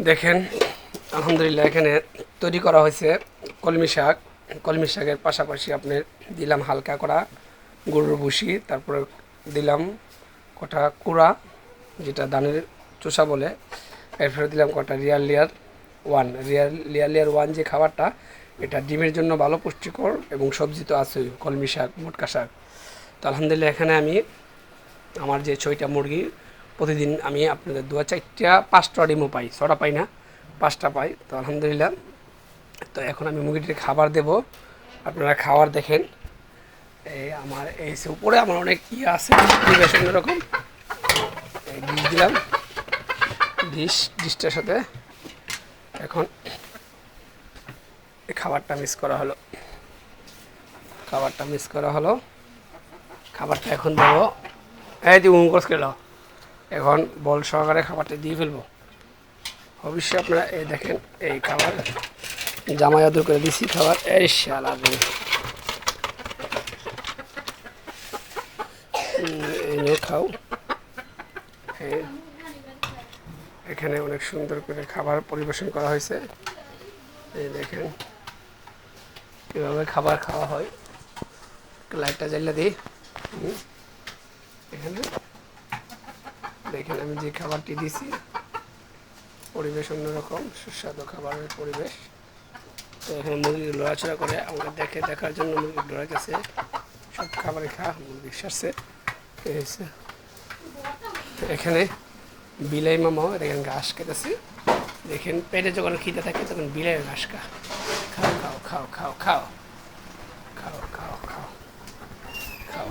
দেখেন, আলহামদুলিল্লাহ, এখানে তৈরি করা হয়েছে কলমি শাক। কলমি শাকের পাশাপাশি আপনার দিলাম হালকা করা গরুর ভুসি, তারপরে দিলাম কটা কুড়া, যেটা ধানের চোষা বলে। এরপরে দিলাম কটা real layer one. Real real layer one যে খাবারটা, এটা ডিমের জন্য ভালো পুষ্টিকর এবং সবজি তো আছেই, কলমি শাক, মোটকা শাক। তো আলহামদুলিল্লাহ, এখানে আমি আমার যে ছয়টা মুরগি প্রতিদিন আমি আপনাদের দু চারটা, পাঁচটা ডিমও পাই, ছটা পাই না, পাঁচটা পাই। তো আলহামদুলিল্লাহ। তো এখন আমি মুরগিটির খাবার দেব। আপনারা খাবার দেখেন। এই আমার এই উপরে আমার অনেক ইয়ে আছে পরিবেশ অন্যরকম ডিশ দিলাম। ডিশ, ডিশটার সাথে এখন খাবারটা মিস করা হলো। খাবারটা মিস করা হলো। খাবারটা এখন দেবো। এই তুই মুখোশ খেলো। এখন বল সহকারে খাবারটা দিয়ে ফেলব। অবশ্যই আপনারা এই দেখেন, এই খাবার, জামাই আদর করে দিছি খাবার। এই শালা এই খাও। এখানে অনেক সুন্দর করে খাবার পরিবেশন করা হয়েছে। এই দেখেন, কীভাবে খাবার খাওয়া হয়। লাইটটা জ্বালিয়ে দিই। এখানে। দেখেন আমি যে খাবারটি দিছি, পরিবেশ অন্যরকম, সুস্বাদু খাবারের পরিবেশ। তো এখানে মুরগি লড়াচড়া করে, আমাকে দেখে, দেখার জন্য মুরগি লড়া গেছে সব খাবারে খা, মুরগি সারছে। এখানে বিলাই মামাও এখানে ঘাস খেতেছে। দেখেন পেটে যখন খিদে থাকে, তখন বিলাই ঘাস খা। খাও খাও খাও খাও খাও। খাও খাও খাও। খাও।